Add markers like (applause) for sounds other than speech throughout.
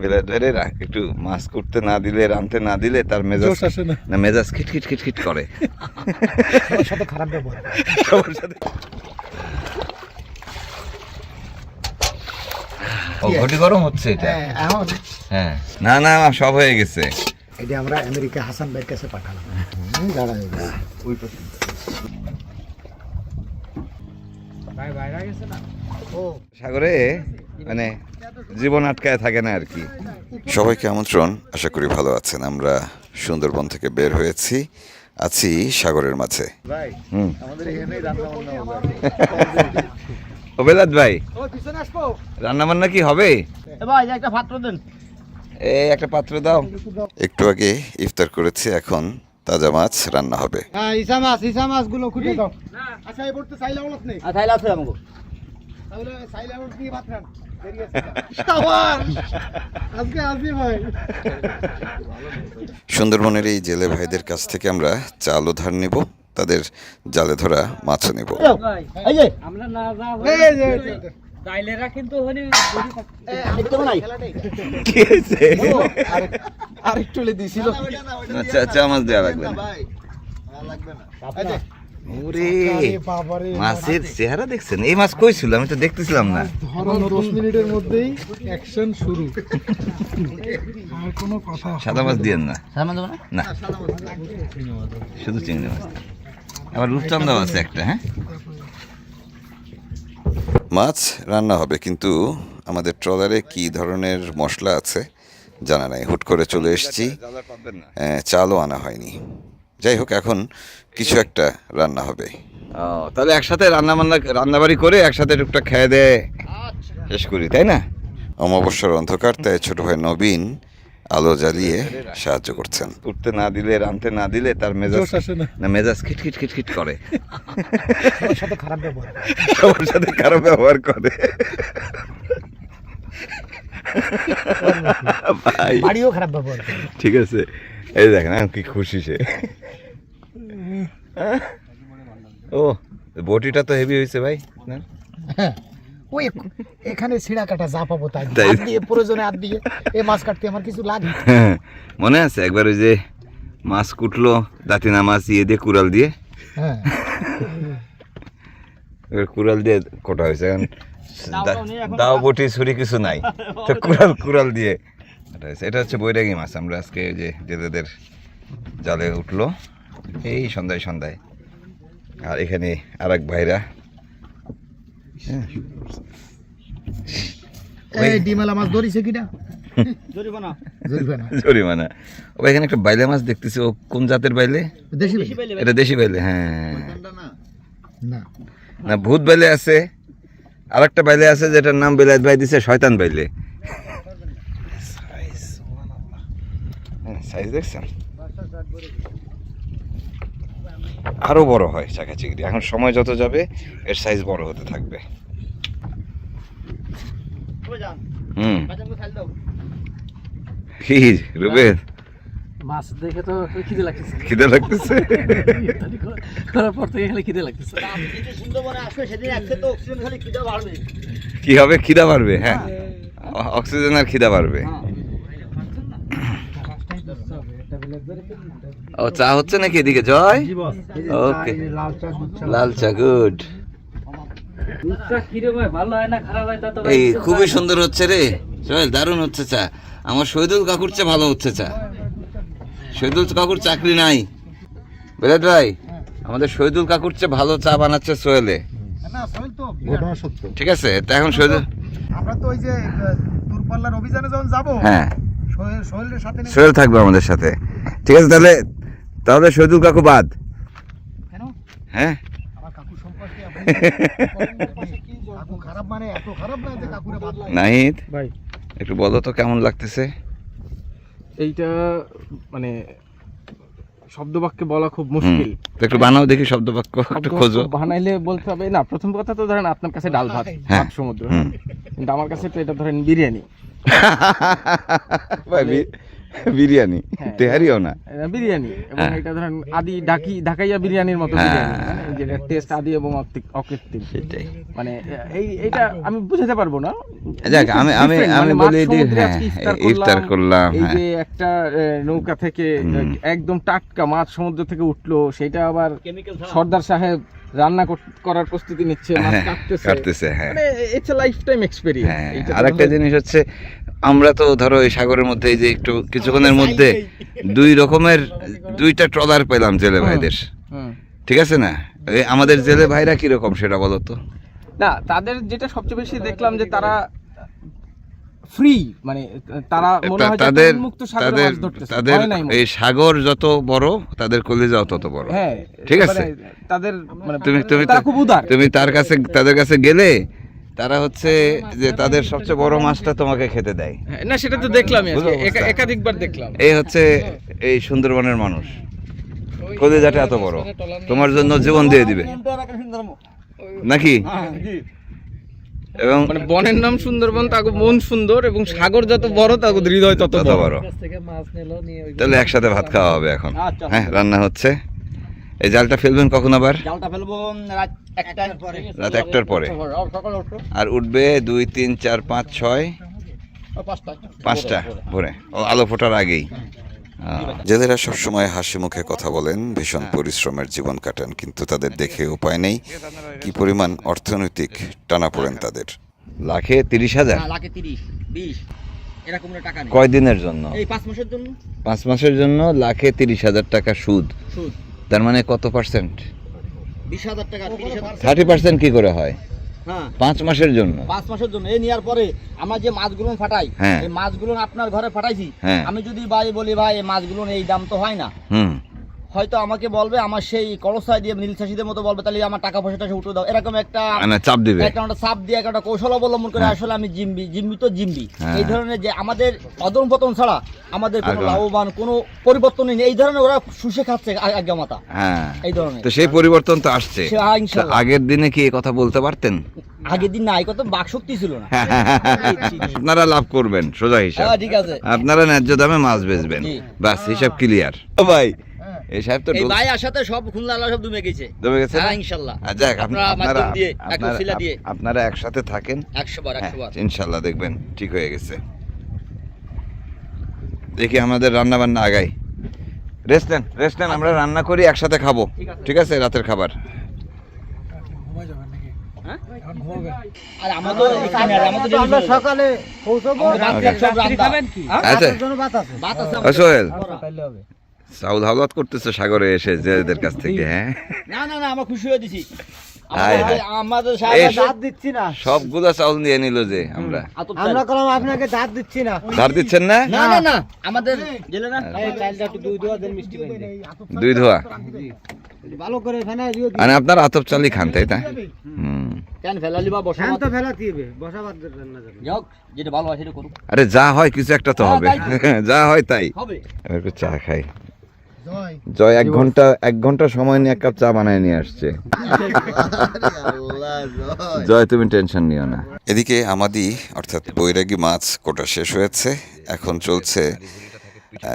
বেলা ধরে একটু মাছ করতে না দিলে না দিলে তার মেজাজ আসে না। না মেজাজ খিটখিট খিটখিট করে। সাথে খারাপ ব্যবহার সবার সাথে ও ঘটি গরম হচ্ছে এটা? হ্যাঁ এখন হ্যাঁ। না না সব হয়ে গেছে। এটা আমরা আমেরিকা হাসান ভাইয়ের কাছে পাঠালাম। ওই সাগরে মানে জীবন আটকায় থাকে না আর কি। সবাইকে আমন্ত্রণ আশা করি ভালো আছেন। আমরা সুন্দরবন থেকে বের হয়েছি আছি সাগরের মাঝে। ভাই হুম। আমাদের এখানে রান্না বান্না হবে। ও বেলাত ভাই রান্না বান্না কি হবে? ভাই একটা পাত্র দেন। এই একটা পাত্র দাও। একটু আগে ইফতার করেছি এখন তাজা মাছ রান্না হবে। হ্যাঁ ইসা মাছ ইসা মাছগুলো খুঁজে দাও। আচ্ছা এই পড়তে চাইলে আমলত নেই। তাইলে আছে আমাকে তাহলে চাইলে আমলত দিয়ে ভাত খান দেরি আছে। শাবাশ! আজকে আসি ভাই। সুন্দরবনের এই জেলে ভাইদের কাছ থেকে আমরা চালও ধার নিব তাদের জালে ধরা মাছও নিব। কিন্তু ওখানে কি হয়েছে? আর একটু দিছিল। চা চা মাছ দেওয়া লাগবে না। ভাই লাগবে না। এই যে, ওরে মাছের চেহারা দেখছেন? এই মাছ কই ছিল? আমি তো দেখতেছিলাম না। ধরো দশ মিনিটের মধ্যেই অ্যাকশন শুরু। আর কোনো কথা সাদা মাছ দিয়েন না। শুধু চিংড়ি মাছ। আবার রূপচন্দাও আছে একটা হ্যাঁ? মাছ রান্না হবে কিন্তু আমাদের ট্রলারে কি ধরনের মশলা আছে জানা নাই। হুট করে চলে এসেছি। চালও আনা হয়নি। যাই হোক এখন কিছু একটা রান্না হবে। ও তাহলে একসাথে রান্না বান্না রান্নাবাড়ি করে একসাথে টুকটা খেয়ে দেয় শেষ করি তাই না? অমাবস্যার অন্ধকার তাই ছোট ভাই নবীন আলো জ্বালিয়ে সাহায্য করছেন। উঠতে না দিলে রানতে না দিলে তার মেজাজ না। না মেজাজ খিটখিট খিটখিট করে। সবার সাথে খারাপ ব্যবহার সবার সাথে খারাপ ব্যবহার করে। ভাই। বাড়িও খারাপ ব্যবহার করে। ঠিক আছে। এই দেখেন কি খুশি সে। ও বটিটা তো হেভি হয়েছে ভাই না? হ্যাঁ। ওই এখানে ছিঁড়া কাটা যা পাবো তাই দিয়ে প্রয়োজনে হাত দিয়ে এই মাছ কাটতে আমার কিছু লাগে। হ্যাঁ, মনে আছে একবার ওই যে মাছ কুটলো দাঁতিনা মাছ ইয়ে দিয়ে কুড়াল দিয়ে? হ্যাঁ। এবার কুড়াল দিয়ে কোটা হয়েছে? এখন দাও বটি ছুরি কিছু নাই। তো (laughs) কুড়াল কুড়াল দিয়ে। এটা হচ্ছে বৈরাগী মাছ। আমরা আজকে যে জেলেদের জালে উঠল। এই সন্ধ্যায় সন্ধ্যায়। আর এখানে আর এক ভাইরা। এই ডিমালা মাছ ধরিছে কিনা? জরিব না জরিমানা। ও এখানে একটা বাইলে মাছ দেখতেছি ও কোন জাতের বাইলে? দেশি বেশি এটা দেশি বাইলে হ্যাঁ। না। না ভূত বাইলে আছে। আর একটা বাইলে আছে যেটার নাম বেলায়েত ভাই দিছে শয়তান বাইলে। সাইজ দেখছেন? আরও বড় হয় চাকা চিংড়ি এখন সময় যত যাবে এর সাইজ বড় হতে থাকবে। হুম। কি মাছ দেখে তো খিদে লাগতেছে। খিদে লাগতেছে? করার পর থেকে খালি লাগতেছে। কি হবে? খিদা বাড়বে হ্যাঁ। অক্সিজেন আর খিদা বাড়বে ও চা হচ্ছে নাকি এদিকে? জয়। ওকে। লাল চা গুড। দুধটা কিরে ভাই? ভালো হয় না? খারাপ হয়? তা তো এই খুবই সুন্দর হচ্ছে রে। সোহেল দারুণ হচ্ছে চা। আমার শহীদুল কাকুর চা ভালো হচ্ছে চা। শহীদুল কাকুর চাকরি নাই। বেলাত ভাই আমাদের শহীদুল কাকুর চেয়ে ভালো চা বানাচ্ছে সোহেলে। ঠিক আছে তা এখন শহীদুল আমরা তো ওই যে দূরপাল্লার অভিযানে যখন যাব হ্যাঁ। সোহেল- সোহেলের সাথে সোহেল থাকবে আমাদের সাথে। ঠিক আছে তাহলে তাহলে শহীদুল কাকু বাদ। হ্যাঁ? আমার কাকু সম্পর্কে আপনি কাকু খারাপ মানে এত খারাপ না যে কাকুরে বাদ লাগে? নাহিদ একটু বলো তো কেমন লাগতেছে? এইটা মানে শব্দ বাক্যে বলা খুব মুশকিল। একটু বানাও দেখি শব্দ বাক্য একটু খোঁজো। বানাইলে বলতে হবে না প্রথম কথা তো ধরেন আপনার কাছে ডাল ভাত হ্যাঁ। ভাত সমুদ্র। কিন্তু আমার কাছে তো এটা ধরেন বিরিয়ানি। (laughs) ভাই বি- বিরিয়ানি হ্যাঁ। তেহারিও না। বিরিয়ানি। এবং হ্যাঁ। এটা ধরেন আদি ঢাকি ঢাকাইয়া বিরিয়ানির মতো হ্যাঁ। বিরিয়ানি মানে যেটা টেস্ট আদি এবং অকৃ- অকৃত্রিম। সেটাই। মানে এই এইটা আমি বুঝাতে পারব না। যাক আমি আমি আমি মানে বলি হ্যাঁ ইফতার করলাম এই হ্যাঁ। যে একটা নৌকা থেকে একদম টাটকা মাছ সমুদ্র থেকে উঠল সেটা আবার সর্দার সাহেব রান্না কর- করার প্রস্তুতি নিচ্ছে মাছ হ্যাঁ, কাটতেছে। কাটতেছে হ্যাঁ। মানে ইটস লাইফ টাইম এক্সপেরিয়েন্স হ্যাঁ আরেকটা জিনিস হচ্ছে আমরা তো ধরো এই সাগরের মধ্যে এই যে একটু কিছুক্ষণের মধ্যে দুই রকমের দুইটা ট্রলার পেলাম জেলে ভাইদের। ঠিক আছে না? আমাদের জেলে ভাইরা কীরকম সেটা বলো তো? না তাদের যেটা সবচেয়ে বেশি দেখলাম যে তারা ফ্রি মানে তারা মনে হয় তাদের সাগরে তাদের মাছ ধরতেছে তাদের ভয় নাই। এই সাগর যত বড় তাদের কলিজাও তত বড়। হ্যাঁ ঠিক আছে। মানে তাদের মানে তুমি তুমি খুব উদার। তুমি তার কাছে তাদের কাছে গেলে তারা হচ্ছে যে তাদের সবচেয়ে বড় মাছটা তোমাকে খেতে দেয়। হ্যাঁ, না সেটা তো অবস্থা। একাধিকবার দেখলাম। এই হচ্ছে এই সুন্দরবনের মানুষ। কলিজাটা এত বড়। তোমার জন্য জীবন দিয়ে দিবে। নাকি? এবং মানে বনের নাম সুন্দরবন তাকে মন সুন্দর এবং সাগর যত বড় তাকে হৃদয় তত বড়। বড়। কাছ থেকে মাছ নিলো নিয়ে ওই তাহলে একসাথে ভাত খাওয়া হবে এখন। আচ্ছা। হ্যাঁ রান্না হচ্ছে। এই জালটা ফেলবেন কখন আবার? জালটা ফেলব রাত একটার পরে। রাত একটার পরে। সকাল উঠো আর উঠবে দুই তিন চার পাঁচ ছয়? পাঁচটা। পাঁচটা ভোরে। ও আলো ফোটার আগেই। জেলেরা সবসময় হাসি মুখে কথা বলেন ভীষণ পরিশ্রমের জীবন কাটান কিন্তু তাদের দেখে উপায় নেই। কি পরিমাণ অর্থনৈতিক টানা পড়েন তাদের। লাখে তিরিশ হাজার? না, লাখে তিরিশ বিশ। এরকম টাকা কয় দিনের জন্য? এই পাঁচ মাসের জন্য। পাঁচ মাসের জন্য লাখে তিরিশ হাজার টাকা সুদ। সুদ। তার মানে কত পার্সেন্ট বিশ হাজার টাকা থার্টি পার্সেন্ট কি করে হয়? হ্যাঁ। পাঁচ মাসের জন্য। পাঁচ মাসের জন্য। এই নেওয়ার পরে আমরা যে মাছগুলো ফাটাই হ্যাঁ। এই মাছগুলো আপনার ঘরে ফাটাইছি হ্যাঁ। আমি যদি ভাই বলি ভাই এই মাছগুলো এই দাম তো হয় না। হুম। হয়তো আমাকে বলবে আমার সেই কলসায় দিয়ে নীল চাষিদের মতো বলবে তাহলে আমার টাকা পয়সাটা সে উঠে দাও। এরকম একটা মানে চাপ দিবে। একটা চাপ দিয়ে একটা কৌশল অবলম্বন করে আসলে আমি জিম্বি জিম্বি তো জিম্বি। হ্যাঁ। এই ধরনের যে আমাদের অদম পতন ছাড়া আমাদের কোনো লাভবান কোনো পরিবর্তনই নেই। এই ধরনের ওরা শুষে খাচ্ছে আ- আজ্ঞা মাতা। হ্যাঁ। এই ধরনের। তো সেই পরিবর্তন তো আসছে। হ্যাঁ। আগের দিনে কি এই কথা বলতে পারতেন? আগের দিন নাই কত বাক শক্তি ছিল না। আপনারা লাভ করবেন সোজা হিসাব। হ্যাঁ, ঠিক আছে। আপনারা ন্যায্য দামে মাছ বেচবেন। বাস হিসাব ক্লিয়ার ভাই এই সাহেব তো এই ভাই আসাতে সব খুলনা আল্লাহ সব দুমে গেছে। দমে গেছে হ্যাঁ যাক আপনারা আপনারা দিয়ে আপনারা- দিয়ে। আপনারা একসাথে থাকেন। একশো বার হ্যাঁ, একশো বার। ইনশাল্লাহ দেখবেন ঠিক হয়ে গেছে। দেখি আমাদের রান্না বান্না আগাই। রেস্ট নেন রেস্ট নেন আমরা রান্না করি একসাথে খাব। ঠিক আছে। রাতের খাবার। সকালে হাওলাত করতেছে সাগরে এসে জেলেদের কাছ থেকে হ্যাঁ? না না না আমরা খুশি হয়ে দিছি। আমাদের-। আমাদের এই সাহেব দাঁত দিচ্ছি না। সবগুলা চাউল নিয়ে নিল যে আমরা। আমরা চাল। আপনাকে দাঁত দিচ্ছি না। ধার দিচ্ছেন না? না না না আমাদের জেলে না এই চালটা একটু দুই দোয়া দেন মিষ্টি পাই দুই ধোয়া? ভালো করে মানে আপনার আতপ চালই খান তাই না? হুম। কেন ফেলালি বা বসা ফ্যান তো ফেলা দিবে বসা বাদ দেন না যাবে যাক যেটা ভালো হয় আরে যা হয় কিছু একটা তো হ্যাঁ, হবে। যা হয় তাই। হবে। এবার একটু চা খাই। জয়। জয় এক ঘণ্টা এক ঘণ্টা সময় নিয়ে এক কাপ চা বানায় নিয়ে আসছে। জয়। তুমি টেনশন নিও না। এদিকে আমাদি অর্থাৎ বৈরাগী মাছ কোটা শেষ হয়েছে। এখন চলছে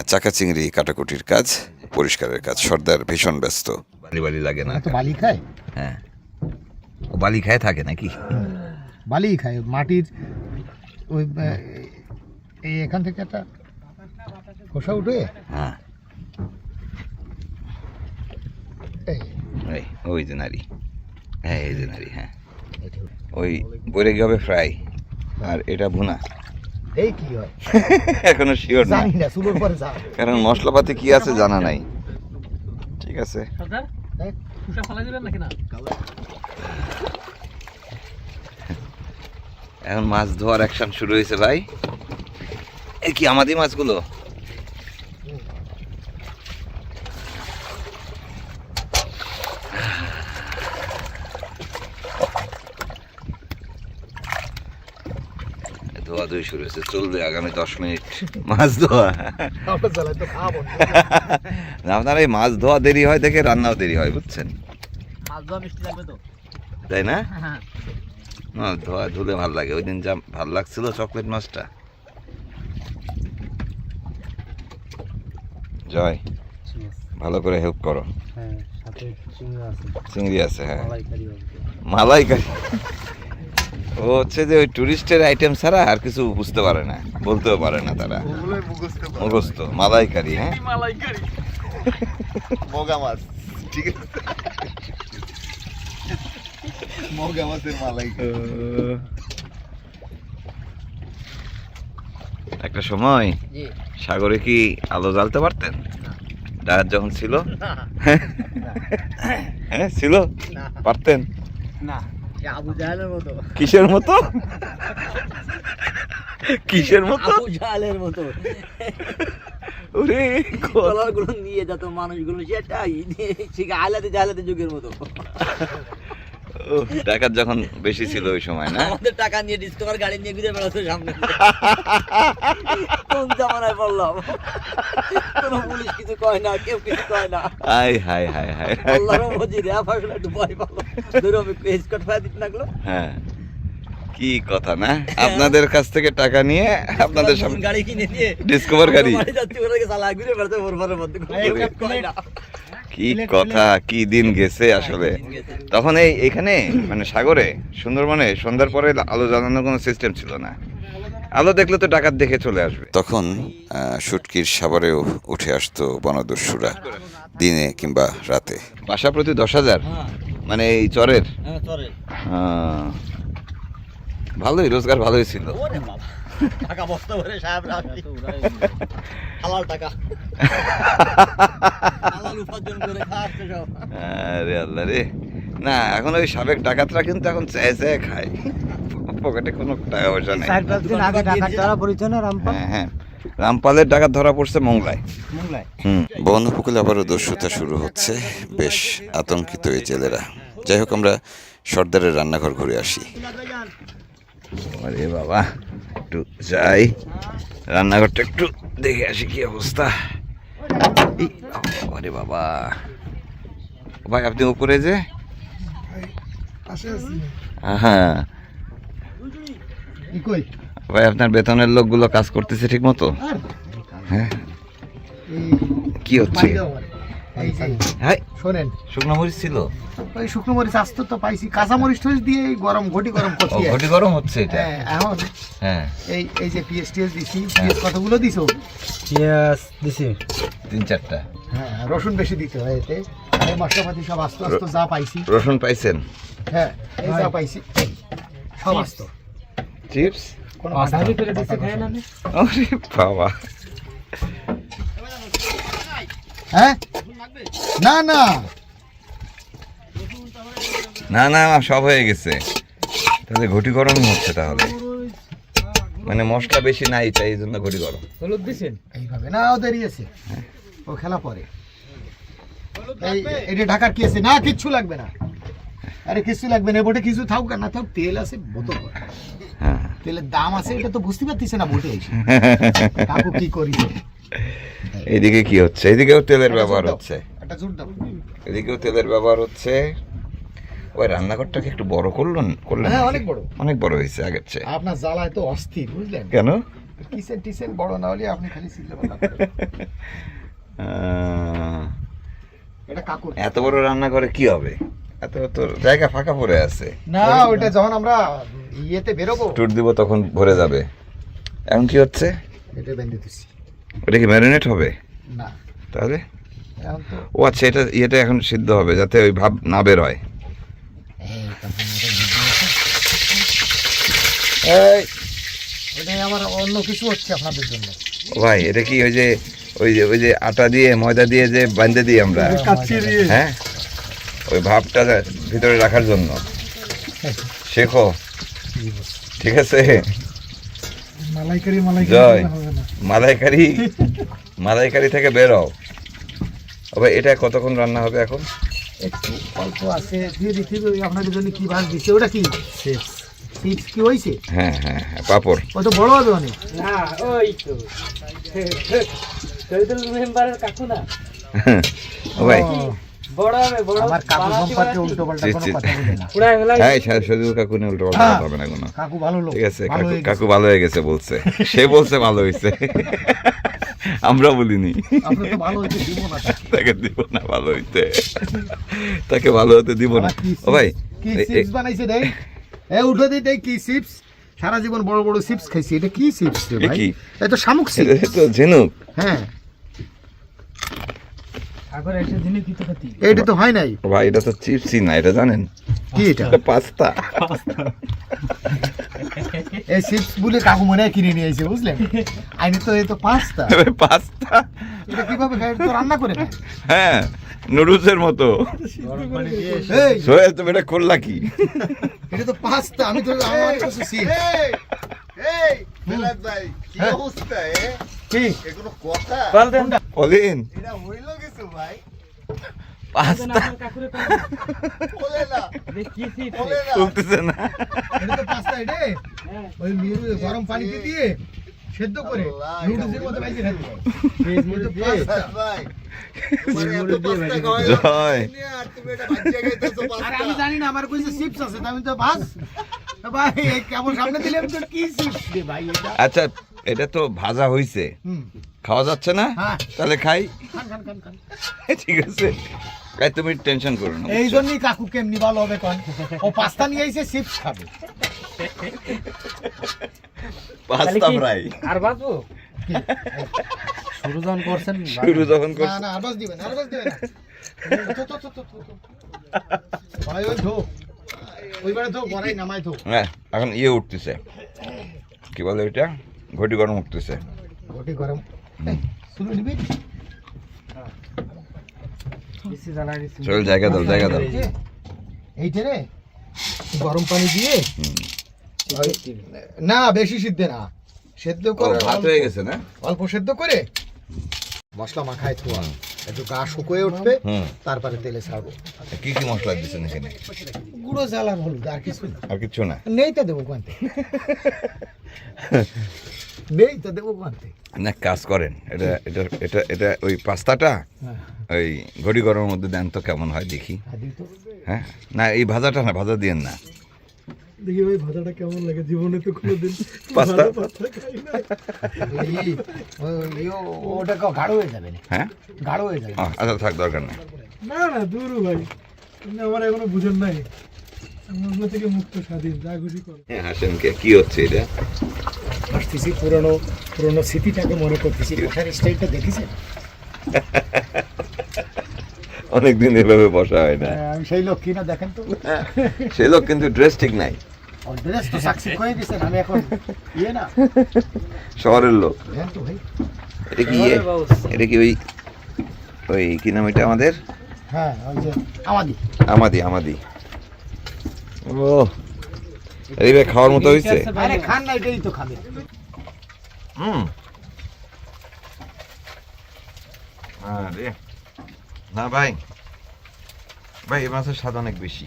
চাকা চিংড়ি কাটাকুটির কাজ পরিষ্কারের কাজ। সর্দার ভীষণ ব্যস্ত। বালি বালি লাগে না। বালি খায়? হ্যাঁ। বালি খায় থাকে নাকি? বালি খায়। মাটির ওই এখান থেকে একটা খোসা উঠে? হ্যাঁ। ওই ওই যে নারী। হ্যাঁ এই যে নারী হ্যাঁ। ওই বৈরাগী হবে ফ্রাই আর এটা ভুনা। এই কি হয়? (laughs) এখনও শিওর না। জানি না চুলোর পরে যা কারণ মশলাপাতি কি আছে জানা নাই। ঠিক আছে। হ্যাঁ? পুষা ফালাই দিবেন নাকি না? এখন মাছ ধোয়ার অ্যাকশন শুরু হয়েছে ভাই। এ কি আমাদের মাছগুলো? ধোয়া ধুই শুরু হয়েছে। চলবে আগামী দশ মিনিট মাছ ধোয়া। আপনার এই মাছ ধোয়া দেরি হয় দেখে রান্নাও দেরি হয় বুঝছেন? মাছ তাই না? না ধোয়া ধুলে ভালো লাগে। ওই দিন যা ভালো লাগছিল চকলেট মাছটা। জয়। ভালো করে হেল্প করো। হ্যাঁ চিংড়ি আছে। হ্যাঁ। মালাইকারি। ও হচ্ছে যে ওই টুরিস্টের আইটেম ছাড়া আর কিছু বুঝতে পারে না বলতেও পারে না তারা। মুখস্থ মালাইকারি হ্যাঁ? মগা মাছ ঠিক আছে। মগা মাছের মালাই একটা সময় সাগরে কি আলো জ্বালতে পারতেন? ডাকাত যখন ছিল? হ্যাঁ ছিল? পারতেন? না। আবু জাহালের মতো। কিসের মতো? কিসের মতো? আবু জাহেলের মতো। ওরে কলারগুলো নিয়ে যেত মানুষগুলো সেটাই আলাদা জাহালাতে যুগের মতো। (laughs) উফ, ডাকাত যখন বেশি ছিল ওই সময় না? আমাদের টাকা নিয়ে ডিসকভার গাড়ি নিয়ে ঘুরে বেড়াতো সামনে। কোন জামানায় পড়লাম? কোনো পুলিশ কিছু কয় না কেউ কিছু কয় না। আই হাই হাই হাই হাই। আল্লাহর মজি রে একটু ভয় আমি স্কট ফায়ার দিতে লাগল। হ্যাঁ। কি কথা না? আপনাদের কাছ থেকে টাকা নিয়ে আপনাদের সামনে গাড়ি কিনে নিয়ে ডিসকভার গাড়ি। বাড়ি যাচ্ছি ওরা বেড়াতে ঘরের মধ্যে। কয় না। কি কথা কি দিন গেছে আসলে? তখন এই এখানে মানে সাগরে সুন্দরবনে সন্ধ্যার পরে আলো জ্বালানোর কোনো সিস্টেম ছিল না। আলো দেখলে তো ডাকাত দেখে চলে আসবে। তখন শুটকির সাভারেও উঠে আসতো বনদস্যুরা দিনে কিংবা রাতে। বাসা প্রতি দশ হাজার? হ্যাঁ। মানে এই চরের? হ্যাঁ আহ, ভালোই রোজগার ভালোই ছিল। টাকা বস্তা ভরে সাহেব রাখি। হালাল টাকা। হালাল উপার্জন করে খাচ্ছে সব। আরে আল্লাহ রে। না এখন ওই সাবেক ডাকাতরা কিন্তু এখন চেয়ে চেয়ে খায়। পকেটে কোনো টাকা পয়সা নেই। চার পাঁচ দিন আগে ঢাকা ধরা পড়েছে না রামপাল? হ্যাঁ হ্যাঁ। রামপালের ডাকাত ধরা পড়ছে মোংলায়। মোংলায়? হুম। বন উপকূলে আবারও দস্যুতা শুরু হচ্ছে। বেশ আতঙ্কিত এই জেলেরা। যাই হোক আমরা সর্দারের রান্নাঘর ঘুরে আসি। আরে বাবা। একটু যাই। রান্নাঘরটা একটু দেখে আসি কি অবস্থা। আরে বাবা। ভাই আপনি উপরে যে? হ্যাঁ ভাই আপনার বেতনের লোকগুলো কাজ করতেছে ঠিক মতো হ্যাঁ। এই কি হচ্ছে? হ্যাঁ। শোনেন। শুকনো মরিচ ছিল? ওই শুকনো মরিচ আসতো তো পাইছি কাঁচা মরিচ টরিচ দিয়ে এই গরম ঘটি গরম করছি ঘটি গরম হচ্ছে এটা? হ্যাঁ এখন হ্যাঁ। এই এই যে পিএস টিএস দিছি। পিএস কতগুলো দিছো? তিন চারটা। হ্যাঁ রসুন বেশি দিতে হয় এতে। এই মশলাপাতি সব আস্তে আস্তে যা পাইছি। রসুন পাইছেন? হ্যাঁ এই যা পাইছি সব আসতো। চিপস? কোনো আধা বাধা লিটারে খায় না। বাবা। হ্যাঁ? না না। না না সব হয়ে গেছে। তাহলে ঘটি গরমই হচ্ছে তাহলে। মানে মশলা বেশি নাই তাই এই জন্য ঘটি গরম। হলুদ দিছেন? এইভাবে না ও দেরি আছে। ও খেলা পরে। এটা ঢাকার কি আছে না কিচ্ছু লাগবে না। আরে কিচ্ছু লাগবে না। বোটে কিছু থাকুক না থাকুক তেল আছে বোতল হ্যাঁ। তেলের দাম আছে এটা তো বুঝতে পারতিস না বোটে। এসে (laughs) কাকু কি করি এইদিকে কি হচ্ছে? এদিকেও তেলের ব্যবহার হচ্ছে। এদিকেও তেলের ব্যবহার হচ্ছে। ওই রান্নাঘরটাকে একটু বড় করলেন করলেন হ্যাঁ অনেক বড়। অনেক বড় হয়েছে আগের চেয়ে। আপনার জ্বালায় তো অস্থির বুঝলেন? কেন? কিচেন টিসেন বড় না হলে আপনি খালি সিলে এটা কাকুর। এত বড় রান্না করে কি হবে? এত তো জায়গা ফাঁকা পড়ে আছে। না ওইটা যখন আমরা ইয়েতে বেরোবো ট্যুর দিব তখন ভরে যাবে। এখন কি হচ্ছে? এটা বেঁধে দিচ্ছি। ওটা কি ম্যারিনেট হবে? না। তাহলে? ও আচ্ছা এটা ইয়েটা এখন সিদ্ধ হবে যাতে ওই ভাব না বের হয়। আমার অন্য কিছু হচ্ছে আপনাদের জন্য। ভাই এটা কি ওই যে ওই যে ওই যে আটা দিয়ে ময়দা দিয়ে যে বাঁধে দিই আমরা? হ্যাঁ? ওই ভাবটা ভিতরে রাখার জন্য। শেখো। ঠিক আছে? মালাইকারি জয়। মালাইকারি মালাইকারি থেকে বেরো। ও ভাই এটা কতক্ষণ রান্না হবে এখন? একটু অল্প আছে। দিয়ে ওই আপনাদের জন্য কি ভাগ দিচ্ছে। ওটা কি? চিপস কি হয়েছে? হ্যাঁ হ্যাঁ হ্যাঁ পাপড়। ও তো বড় হবে অনেক না ওই তো। (laughs) শহীদুল মেম্বারের কাকু না? ও ভাই ও, বড় হবে বড় আমার কাকু ভালো লোক ঠিক আছে ভালো কাকু হয়ে গেছে। কাকু ভালো হয়ে গেছে বলছে। সে বলছে ভালো হয়েছে। আমরা বলিনি। আমরা তো ভালো হইতে দিব না তাকে। দিব না ভালো হইতে। তাকে ভালো হতে দিব না। ও ভাই বানাইছে দেখ। এ উঠে দিই দেখ কি চিপস। সারা জীবন বড় বড় চিপস খাইছি। এটা কি চিপস রে ভাই? কি? এটা তো শামুক এটা চিপস। তো ঝিনুক। হ্যাঁ। কি তো খাতি এইটা তো হয় নাই। ভাই এটা তো চিপসই না এটা জানেন? কি এটা? এটা পাস্তা। এই চিপস বলে কাকু মনে হয় কিনে নিয়ে এসে বুঝলেন? আইনি তো এই তো পাঁচটা পাস্তা। এটা কীভাবে খায়? তো রান্না করে হ্যাঁ নুডলসের মতো। সোহেল তুমি এটা করলা কি? এটা তো পাঁচটা আমি তো আমার কাছে চিপস এই বেলাত ভাই কি হ্যাঁ। অবস্থা এ? কি? এগুলো কথা। অলিন এটা হইল কিছু ভাই? পাস্তা বলে না। বলে এটা তো এটা? ওই গরম পানিতে দিয়ে সেদ্ধ করে নুডলসের ভাই আমি জানি না আমার কইছে চিপস আছে তা আমি তো ভাস ভাই কেমন সামনে দিলে তো কি চিপস রে ভাই এটা? আচ্ছা এটা তো ভাজা হইছে। খাওয়া যাচ্ছে না? হ্যাঁ। তাহলে খাই। খান খান খান খান। (laughs) ঠিক আছে। তাই তুমি টেনশন করো না এই জন্যই কাকু কেমনি ভালো হবে কন? ও পাস্তা নিয়ে আইছে চিপস খাবে। (laughs) Pasta fry. আর শুরু যখন করছেন (laughs) শুরু যখন না না আরবাস দিবেন আরবাস দিবেন না। তো তো তো তো তো তো। ভাই ওই ধো। ওইবারে ধো গড়াই নামাই ধো। হ্যাঁ এখন ইয়ে উঠতেছে। কি বলে এটা ঘটি গরম উঠতেছে। ঘটি গরম। চল জায়গা দাও জায়গা দাও। এইটা রে গরম পানি দিয়ে না বেশি সিদ্ধ না। সেদ্ধ করে ভাত হয়ে গেছে না? অল্প সেদ্ধ করে মশলা মাখায় থোয়া একটু গা শুকোয় উঠবে তারপরে তেলে ছাড়বো। কি কি মশলা দিচ্ছেন এখানে? গুঁড়ো জ্বাল আর হলুদ আর কিছু না। আর কিছু না? নেই তো দেবো কোয়ান্তে নেই তো দেবো কোয়ান্তে না কাজ করেন। এটা এটা এটা এটা ওই পাস্তাটা ওই ঘড়ি গরমের মধ্যে দেন তো কেমন হয় দেখি। হ্যাঁ? না এই ভাজাটা না ভাজা দিয়েন না। দেখি ভাই ভাজাটা কেমন লাগে জীবনে তো কোনোদিন (laughs) পাস্তা। ও- ওটা কেউ গাঢ় হয়ে যাবে না হ্যাঁ? গাঢ় হয়ে যাবে। আচ্ছা থাক দরকার নেই। না না দূর ভাই। আপনি আমার এখনও বুঝেন নাই। থেকে মুক্ত স্বাধীন যা খুশি করো। হ্যাঁ হাসেন কে কি হচ্ছে এটা? আসতেছি পুরনো পুরনো স্মৃতিটাকে মনে করতেছি। কথার স্টাইলটা দেখেছেন? অনেকদিন এভাবে বসা হয় না। আমি সেই লোক কিনা দেখেন তো। সেই লোক কিন্তু ড্রেস ঠিক নাই। শহরের লোক। এটা কি এটা কি ওই ওই কি নাম এটা আমাদের? হ্যাঁ আমাদি আমাদি আমাদি। ও এইভাবে খাওয়ার মতো হয়েছে। আরে খান না এটাই তো খাবে হুম। আরে। না ভাই। ভাই এই মাছের স্বাদ অনেক বেশি।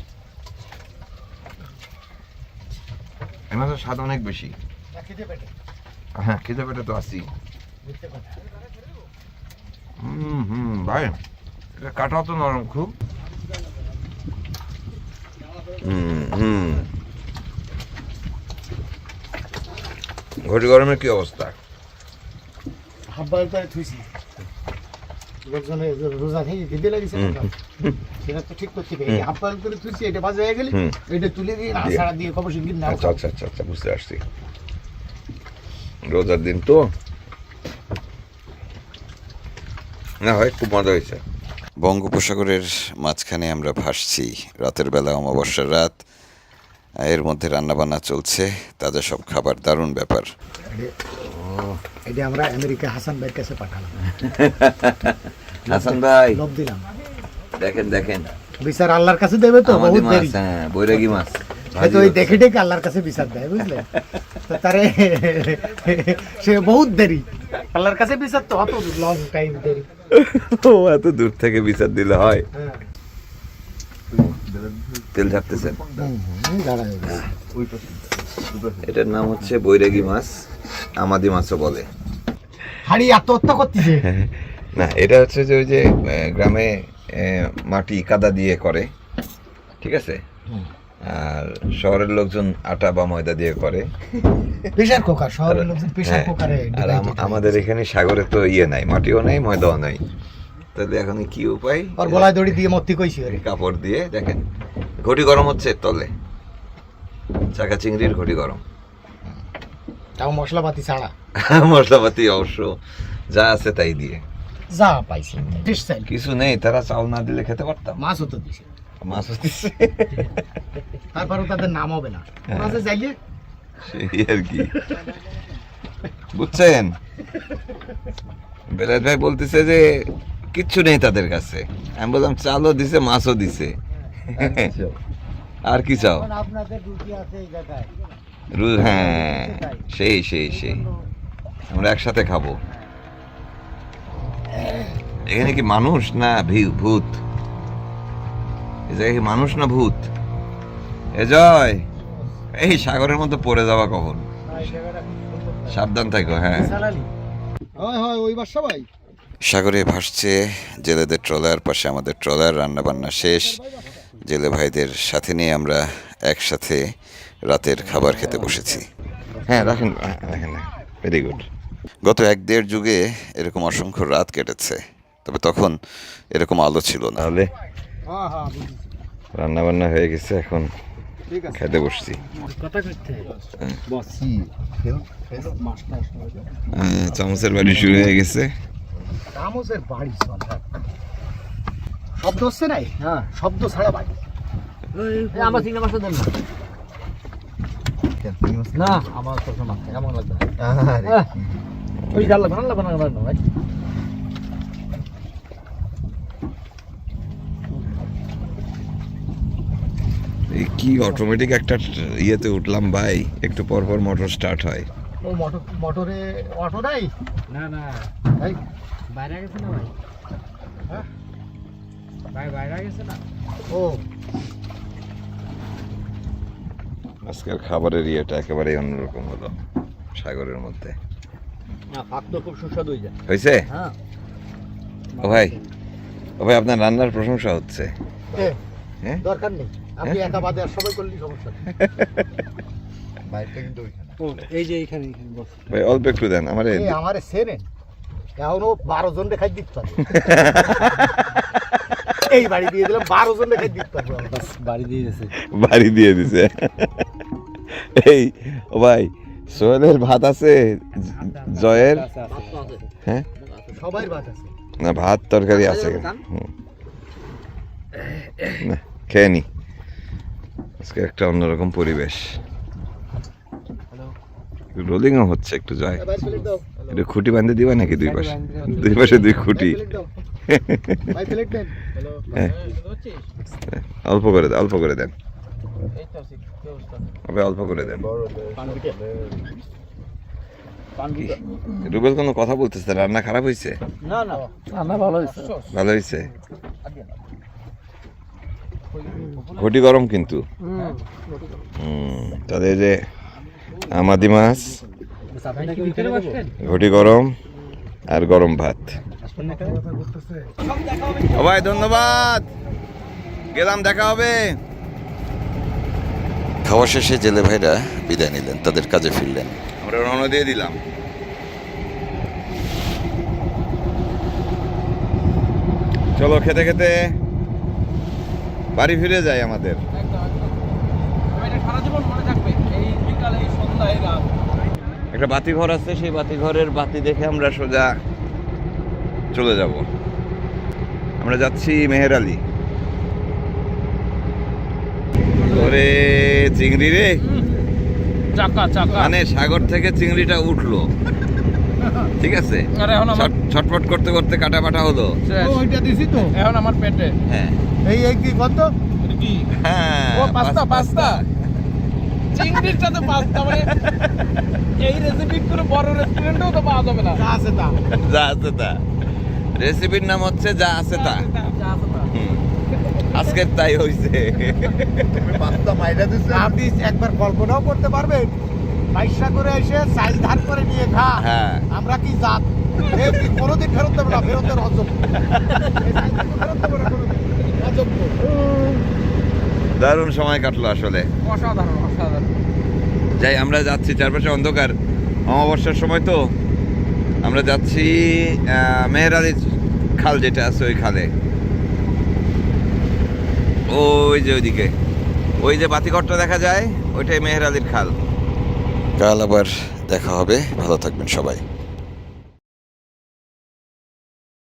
এই মাছের স্বাদ অনেক বেশি। হ্যাঁ খেতে পেটে তো আসি হুম হুম ভাই এটা কাটাও তো নরম খুব। হুম হুম। ঘটি গরমের কি অবস্থা? করে থুইছি। লোকজনে রোজা থেকে লাগিছে। সেটা তো ঠিক করতে হবে হাফ বয়েল করে থুইছি এটা ভাজা হয়ে গেলে এটা তুলে দিয়ে না দিয়ে। ছাড়া শিগগির নাও আচ্ছা আচ্ছা আচ্ছা আচ্ছা বুঝতে পারছি। রোজার দিন তো? না হয় খুব মজা হয়েছে। বঙ্গোপসাগরের মাঝখানে আমরা ভাসছি। রাতের বেলা অমাবস্যার রাত। এর মধ্যে রান্নাবান্না চলছে। তাদের সব খাবার দারুণ ব্যাপার। এটা আমরা আমেরিকা হাসান ভাইয়ের কাছে পাঠালাম। (laughs) হাসান ভাই। দিলাম। দেখেন দেখেন। বিচার আল্লাহর কাছে দেবে তো বহুত দেরি। হ্যাঁ বৈরাগী মাছ। হয়তো ওই দেখে দেখে আল্লাহর কাছে বিচার দেয় বুঝলে? তারে (laughs) সে বহুত দেরি। আল্লাহর কাছে বিচার তো অত লং টাইম দেরি। ও এত দূর থেকে বিচার দিলে হয়। হ্যাঁ। তেল। এটার নাম হচ্ছে বৈরাগী মাছ আমাদি মাছও বলে। হাড়ি আত্মহত্যা করতেছে। (laughs) না এটা হচ্ছে যে ওই যে গ্রামে মাটি কাদা দিয়ে করে ঠিক আছে? আর শহরের লোকজন আটা বা ময়দা দিয়ে করে। প্রেশার কুকার শহরের লোকজন প্রেশার হ্যাঁ, কুকারে আর আমাদের এখানে সাগরে তো ইয়ে নাই মাটিও নাই ময়দাও নাই। তাহলে এখন কি উপায়? আর গলায় দড়ি দিয়ে মত্তি কইছি কাপড় দিয়ে দেখেন ঘটি গরম হচ্ছে তলে। চাকা চিংড়ির ঘটি গরম। তাও মশলাপাতি ছাড়া। (laughs) মশলাপাতি অবশ্য যা আছে তাই দিয়ে। যা পাইছি চাইল কিছু নেই তারা চাল না দিলে খেতে পারতাম। মাছও তো দিছে। মাছ তারপরেও তাদের নাম হবে না। হ্যাঁ। ওরা সেই আর কি। বুঝছেন? ভাই বলতেছে যে কিচ্ছু নেই তাদের কাছে। আমি বললাম চালও দিছে মাছও দিছে। আর কি চাও? হ্যাঁ সেই সেই সেই। আমরা একসাথে খাব। এখানে কি মানুষ না ভূত? এ জায়গায় কি মানুষ না ভূত? এ জয়! এই সাগরের মধ্যে পড়ে যাওয়া কখন? সাবধান থাকো হ্যাঁ। সাগরে ভাসছে জেলেদের ট্রলার পাশে আমাদের ট্রলার রান্না বান্না শেষ। জেলে ভাইদের সাথে নিয়ে আমরা একসাথে রাতের খাবার খেতে বসেছি। হ্যাঁ রাখেন রাখেন ভেরি গুড গত এক দেড় যুগে এরকম অসংখ্য রাত কেটেছে তবে তখন এরকম আলো ছিল না। তাহলে হ্যাঁ হ্যাঁ রান্না বান্না হয়ে গেছে এখন খেতে বসছি। বস। হ্যাঁ, চামচের বাড়ি শুরু হয়ে গেছে। রামোসের বাড়ি শব্দ হচ্ছে নাই? হ্যাঁ। শব্দ ছাড়া বাড়ি। আমার চিংড়ি মাছটা দেন না। না আমার তো মাছ লাগবে? ওই জাল লাগবে না লাগবে না লাগবে না ভাই। এই কি অটোমেটিক একটা ইয়েতে উঠলাম ভাই একটু পর পর মোটর স্টার্ট হয়। ও মোটর মোটরে অটো নাই না না। এই, বাইরে গেছে না ভাই? হ্যাঁ? ভাই বাইরে গেছে না? ও। আজকের খাবারের ইয়েটা একেবারে অন্যরকম হলো সাগরের মধ্যে। না পাক তো খুব সুস্বাদু হয়ে যায়। হয়েছে? হ্যাঁ। ও ভাই ও ভাই আপনার রান্নার প্রশংসা হচ্ছে। হ্যাঁ দরকার নেই। আপনি একা বাদে আর সবাই করলেই সমস্যা। (laughs) নেই ও এই যে এখানে এখানে বস। ভাই অল্প একটু দেন আমার এ আমারে সেনেন এখনও বারো জন রেখাই দিতে পারবে। (laughs) এই বাড়ি দিয়ে দিলাম বারো জন রেখাই দিতে পারব বাড়ি দিয়ে গেছে বাড়ি দিয়ে দিছে। এই ও ভাই সোহেলের ভাত আছে জয়ের? হ্যাঁ? না ভাত তরকারি আছে। না খেয়ে নি। আজকে একটা অন্যরকম পরিবেশ। রোলিংও হচ্ছে একটু জয়। ভাই একটু খুঁটি বাঁধে দিবে নাকি দুই পাশে? দুই পাশে দুই খুঁটি। দেন। হ্যাঁ। অল্প করে দেন অল্প করে দেন। তবে অল্প করে দেন। রুবেল কোনো কথা বলতেছে? রান্না খারাপ হয়েছে না না। রান্না ভালো হয়েছে ভালো হয়েছে ঘটি গরম কিন্তু। তাদের যে আমাদি মাছ আপনি ঘটি গরম আর গরম ভাত। ও ভাই ধন্যবাদ। গেলাম দেখা হবে। খাওয়া শেষে জেলে ভাইরা বিদায় নিলেন, তাদের কাজে ফিরলেন। আমরা রওনা দিয়ে দিলাম। চলো, খেতে খেতে বাড়ি ফিরে যাই আমাদের। একটা বাতি ঘর আছে, সেই বাতি ঘরের বাতি দেখে আমরা সোজা চলে যাব। আমরা যাচ্ছি মেহের আলী। ওরে চিংড়ি রে। চাকা চাকা। মানে সাগর থেকে চিংড়িটা উঠল। ঠিক আছে? আর এখন আমার ছটফট করতে করতে কাটা পাটা হলো। ওইটা দিছি তো। এখন আমার পেটে। হ্যাঁ। এই এই কি কত? এটা কি? হ্যাঁ ও পাস্তা পাস্তা। চিংড়ির সাথে পাস্তা মানে এই রেসিপি করে বড় রেস্টুরেন্টেও তো পাওয়া যাবে না। যা আছে তা। যা আছে তা। রেসিপির নাম হচ্ছে যা আছে তা। হুম। আজকের তাই হইছে। আপনি একবার কল্পনাও করতে পারবেন পয়সা করে এসে সাইজ ধার করে নিয়ে খা। হ্যাঁ। আমরা কি জাত? কোনোদিন ফেরত দেবো না? ফেরত দেবো। অযোগ্য দারুণ সময় কাটলো আসলে। অসাধারণ অসাধারণ। যাই আমরা যাচ্ছি চারপাশে অন্ধকার। অমাবস্যার সময় তো। আমরা যাচ্ছি আহ, মেহের খাল যেটা আছে ওই খালে। ওই যে ওইদিকে। ওই যে বাতিঘরটা দেখা যায়, ওইটাই মেহের খাল। কাল আবার দেখা হবে। ভালো থাকবেন সবাই।